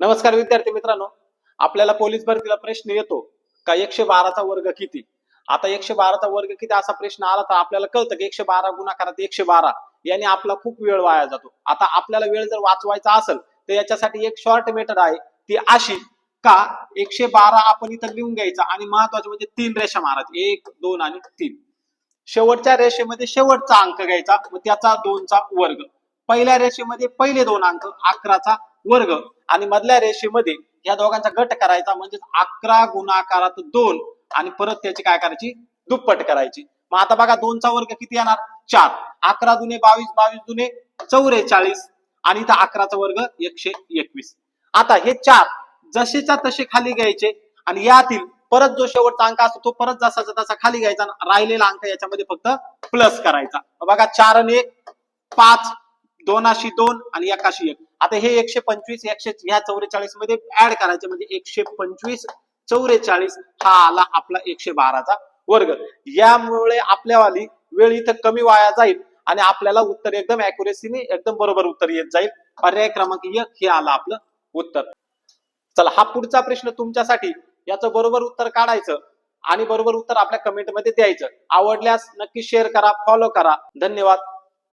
नमस्कार विद्यार्थी मित्रांनो. आपल्याला पोलीस भरतीला प्रश्न येतो. का एकशे बाराचा वर्ग किती? आता एकशे बाराचा वर्ग किती असा प्रश्न आला तर आपल्याला कळतं की एकशे बारा गुणाकारात एकशे बारा. याने आपला खूप वेळ वाया जातो. आता आपल्याला वेळ जर वाचवायचा असेल तर याच्यासाठी एक शॉर्ट मेथड आहे. ती अशी का एकशे बारा आपण इथं लिहून घ्यायचा आणि महत्त्वाचे म्हणजे तीन रेषा मारायची. एक दोन आणि तीन. शेवटच्या रेषेमध्ये शेवटचा अंक घ्यायचा. व त्याचा दोनचा वर्ग. पहिल्या रेषेमध्ये पहिले दोन अंक अकराचा वर्ग. आणि मधल्या रेषेमध्ये या दोघांचा गट करायचा म्हणजे अकरा गुणाकारात दोन आणि परत त्याची काय करायची? दुप्पट करायची. मग आता बघा दोनचा वर्ग किती येणार? चार. अकरा दुने बावीस बावीस दुने चौवेचाळीस आणि इथं अकराचा वर्ग एकशे एकवीस. आता हे चार जसेच्या तसे खाली घ्यायचे आणि यातील परत जो शेवटचा अंक असतो तो परत जसाचा तसा खाली घ्यायचा राहिलेला अंक याच्यामध्ये फक्त प्लस करायचा. बघा चार आणि एक पाच. दोनाशी दोन आणि एकाशी एक. आता हे एकशे पंचवीस एकशे ह्या चौवेचाळीसमध्ये ऍड करायचे म्हणजे एकशे पंचवीस चौवेचाळीस हा आला आपला एकशे बाराचा वर्ग. यामुळे आपल्यावाली वेळ इथं कमी वाया जाईल आणि आपल्याला उत्तर एकदम अॅक्युरेसीने एकदम बरोबर उत्तर येत जाईल. पर्याय क्रमांक एक हे आलं आपलं उत्तर. चला हा पुढचा प्रश्न तुमच्यासाठी. याचं बरोबर उत्तर काढायचं आणि बरोबर उत्तर आपल्या कमेंटमध्ये द्यायचं. आवडल्यास नक्की शेअर करा फॉलो करा. धन्यवाद.